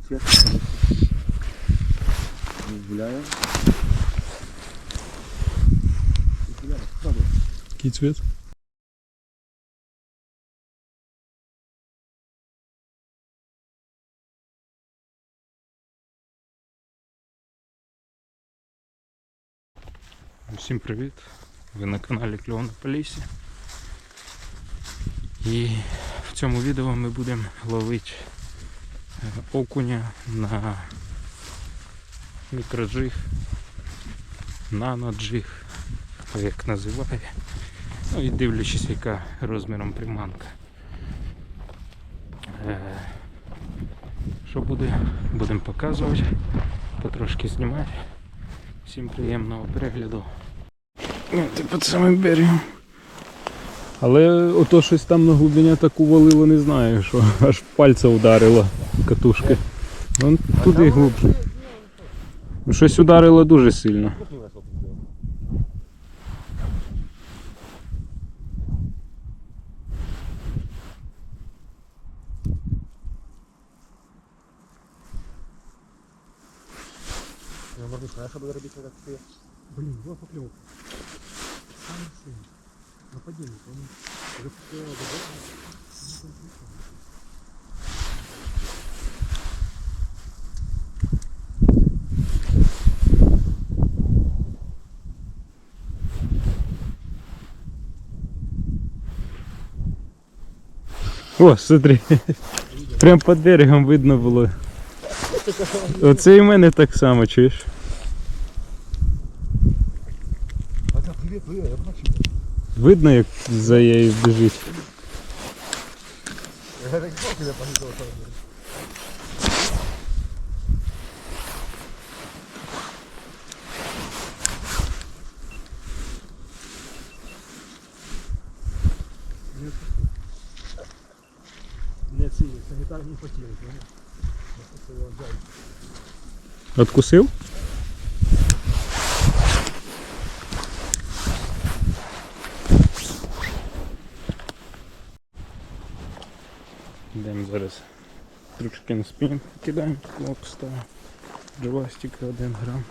Цвет? Гуляє. Який цвіт? Всім привіт! Ви на каналі Кльово на Полісі. І в цьому відео ми будемо ловити окуня на мікроджиг, наноджиг, як називає. Ну і дивлячись, яка розміром приманка. Е, Що буде, будемо показувати, потрошки знімати. Всім приємного перегляду. Ти під самим берегом. Але ото щось там на глибині так увалило, не знаю, що аж пальця ударило катушки. Вон туди глибше. Щось ударило дуже сильно. Ну, Мордушка, а що буде робити, коли ти... Блін, його покльов. Саме син. О, смотри. Прям під берегом видно було. Оце і в мене так само, чуєш? Видно, як за нею біжить. Я так бачу, я пам'ятав, що робити. Не ці санітарні потілки. Откусив? Йдемо зараз трошки на спін, кидаємо клоп ставимо. Джавастика 1 грам.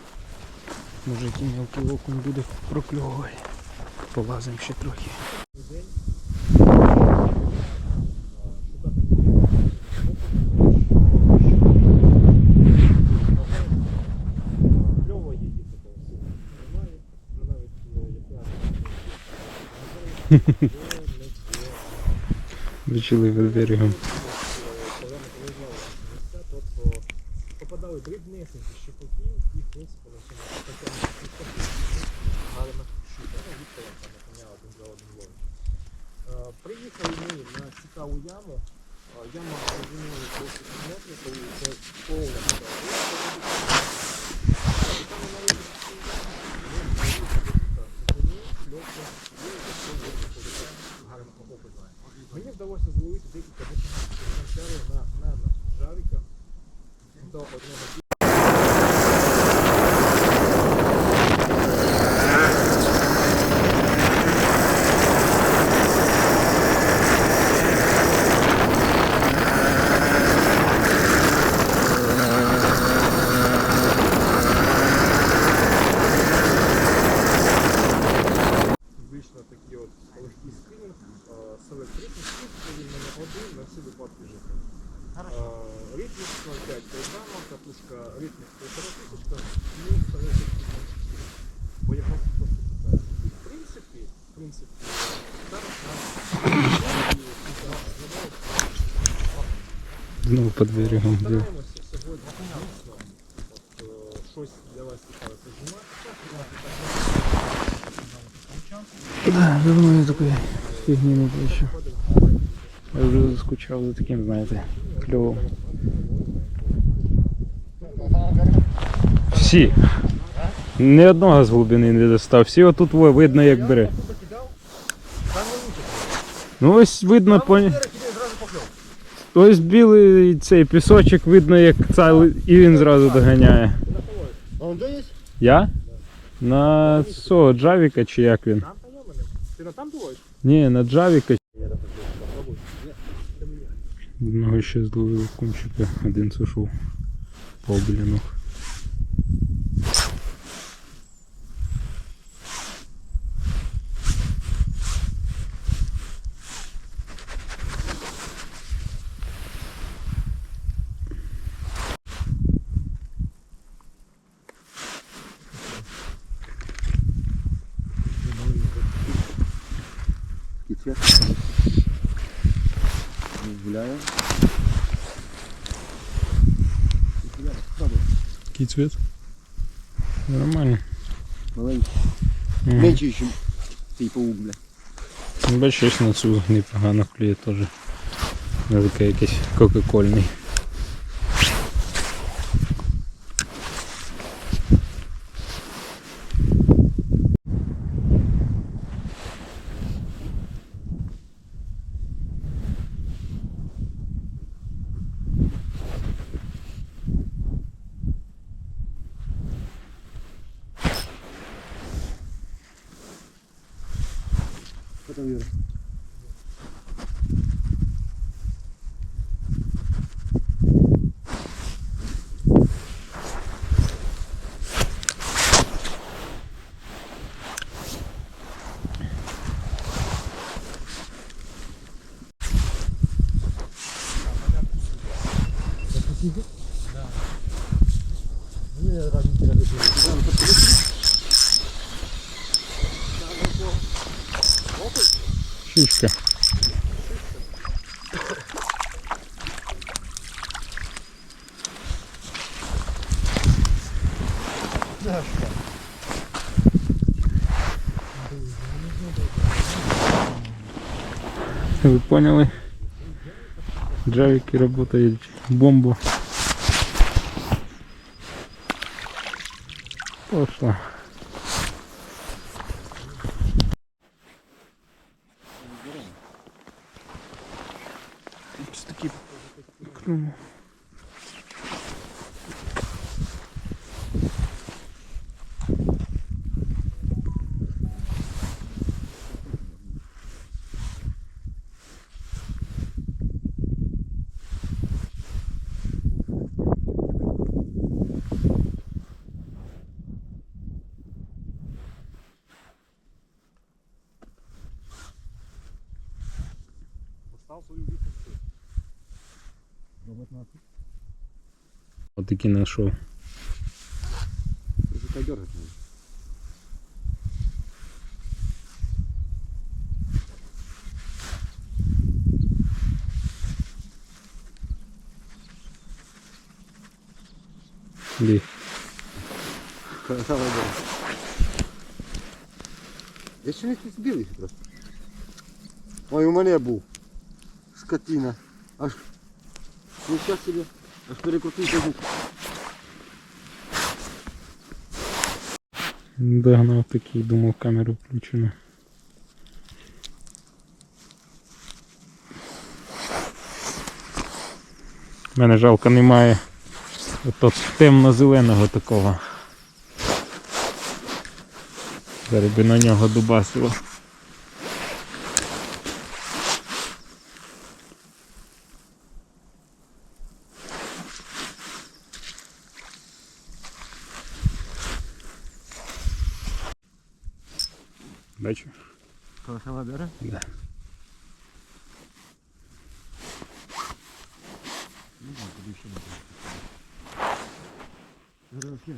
Може який мелкий окунь буде прокльовувати. Полазимо ще трохи. Кльово є діти такого сильно. Немає, вже навіть е, як я Вичили від берегом. попадали дрібнесенькі щепаки, їх висипали ще на спеціальні щепаки, але на щука, ну, там один за один ловить. Приїхали ми на цікаву яму, Е, яма глибиною 10 метрів, це повна вода. І там вона є такі ями, ми виїхали так, глибини, шльопка, і ось це ось таке гарно опитне. Мені вдалося зловити декілька екземплярів на нано жарика до одного вийшли такі от легкі скринінг з електричним списком, він мене один на всі випадки життя. Ритмік 0,5 кг, катушка ритмік 1,5 тисячка, ну, ставити Бо я просто просто питаю. І в принципі, Знову під берегом. Стараємося сьогодні дійсно щось для вас цікаве знімати. Да, давно я такої фігні не бачив. Я вже заскучав за таким, знаєте, кльовим. Всі. Ні одного з глибини не достав. Всі отут видно як бере. Ну ось видно по... Ось білий цей пісочок видно як цей, і він зразу доганяє. А он де є? Я? На цього Джавіка чи як він? Там. Ти на там думаєш? Ні, на Джавіка. Одного ще зловили кунчика, один сушов по обліну. Кіцвет. Гуляє. Який цвіт? Нормально. Маленький. Мгм. Менший, ніж цей паук, бля. Бачиш, на цю непогано клює теж. Навіть якийсь кока-кольний. Що там, Юра? Ну, я раді тебе Щучка. Вы поняли? Джавики работают. Бомбу. Пошла. 嗯。Вот таки нашел. Где? Красава дерга. Я ще не хтось білий просто. Ой, у мене був. Скотина. Аж. Ну щас собі. Аж перекрутився звук. Догнав такий, думав камеру включена. Мене жалко немає ото темно-зеленого такого. Зараз би на нього дубасило. Бачу? Дерга? Да. І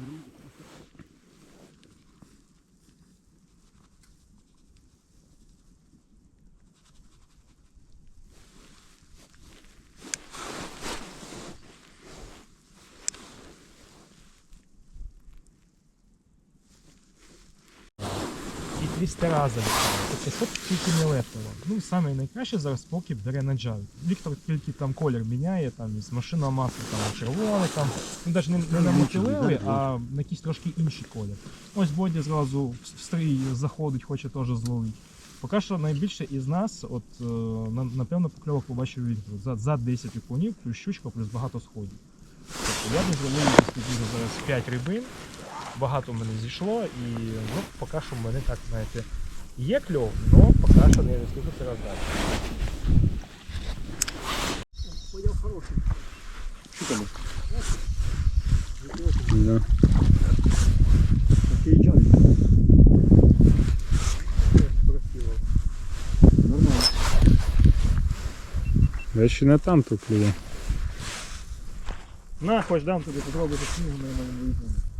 300 разів. Тобто, що тільки не лепило. Ну, саме найкраще зараз поки бере на джаві. Віктор тільки там колір міняє, там із машинного масла там червоний, там, ну навіть не, не на мотилевий, а на якийсь трошки інший колір. Ось Боді зразу в стрій заходить, хоче теж зловити. Поки що найбільше із нас, от е, напевно, покльовок побачив Віктор. За, за 10 окунів, плюс щучка, плюс багато сходів. Тобто я не зловив зараз 5 рибин, багато в мене зійшло, і ну, поки що в мене так, знаєте, є кльов, але поки що не розкажу це роздати. Що там? Да. Такий чай. Нормально. Я ще не там тут клює. На, хоч дам тобі попробуй до снігу нормально вийти.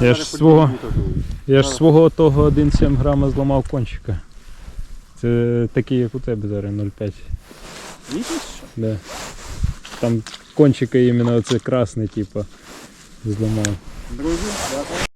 Я ж свого, я ж свого того 1,7 грама зламав кончика. Це такий, як у тебе зараз 0,5. Вітиш? Да. Там кончика іменно оце красний, типа, зламав. Друзі, дякую.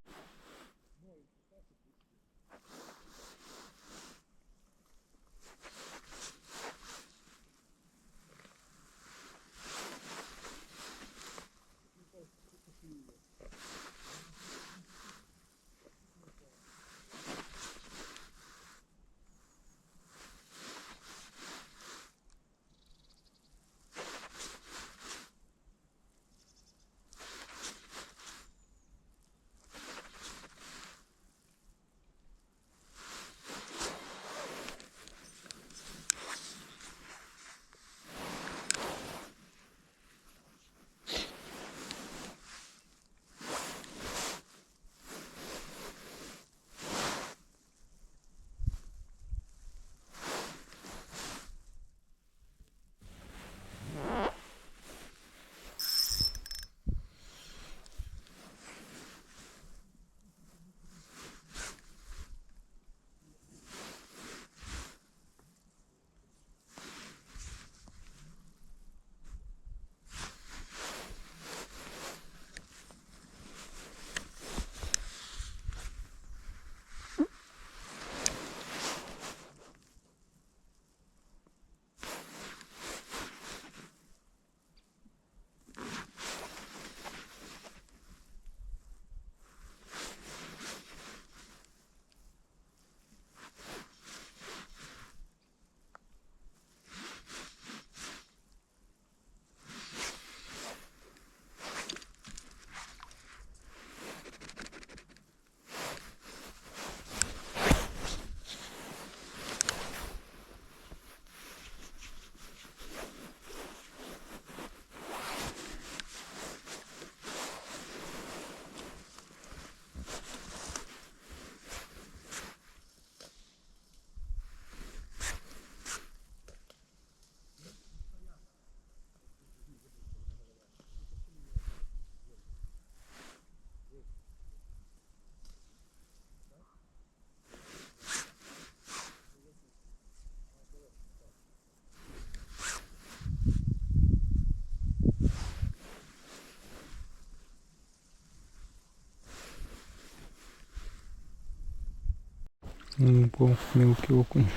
Ну, був мілкий окунь.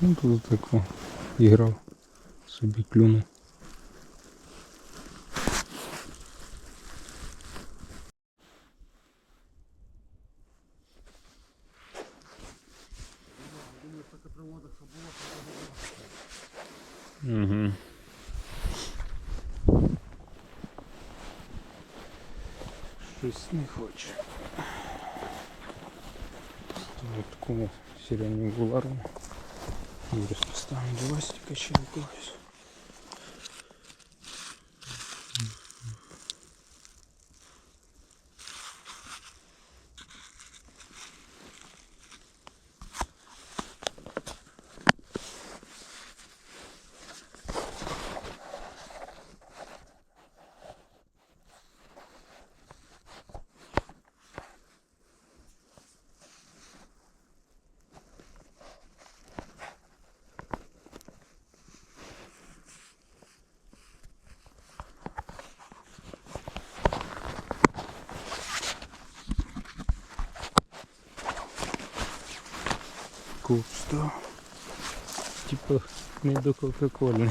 Ну тут тако іграв. Собі клюнув. Угу. Щось не хоче. Ставлю такому сиреневому гулару. Юрис поставим девастика ще якогось. Купство. Типа не.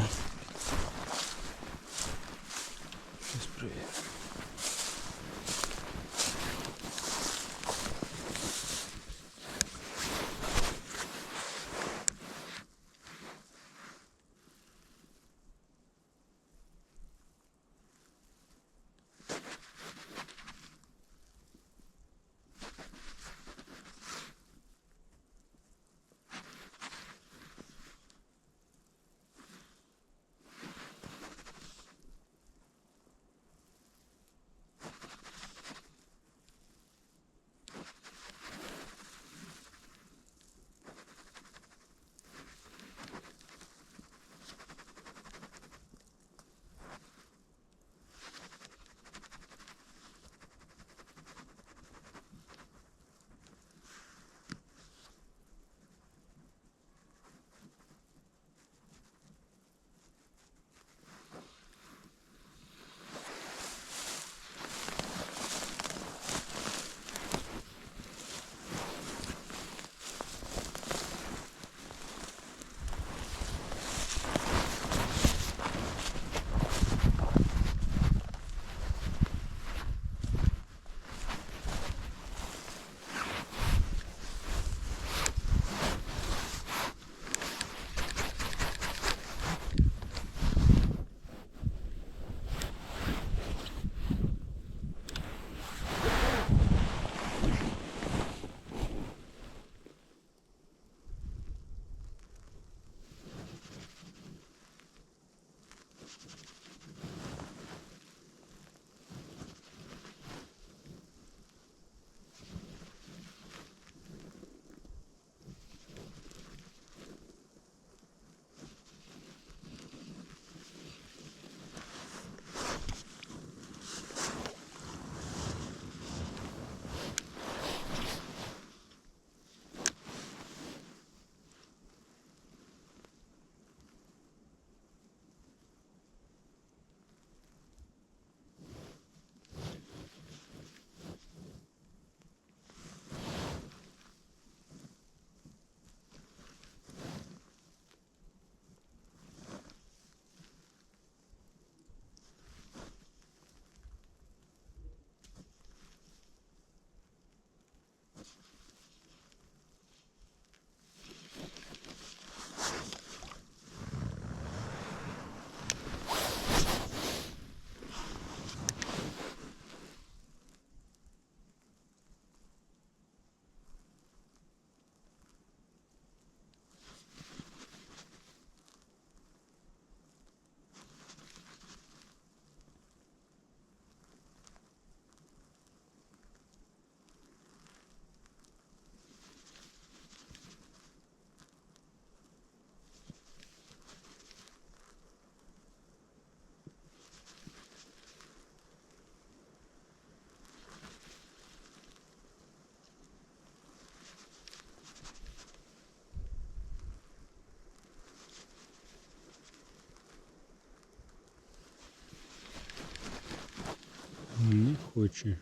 Ключі.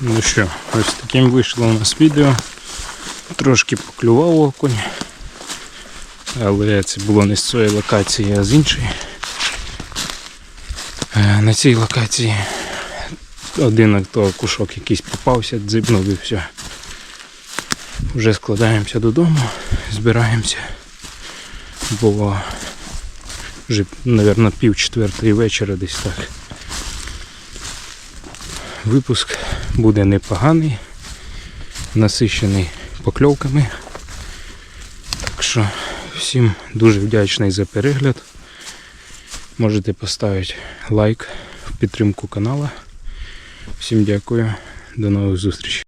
Ну що, ось таким вийшло у нас відео. Трошки поклював окунь. Але це було не з цієї локації, а з іншої. Е, На цій локації один то кушок якийсь попався, дзибнув і все. Вже складаємося додому, збираємося. Було вже, мабуть, пів четвертої вечора десь так. Випуск буде непоганий, насищений покльовками. Так що всім дуже вдячний за перегляд. Можете поставити лайк в підтримку канала. Всім дякую. До нових зустрічей.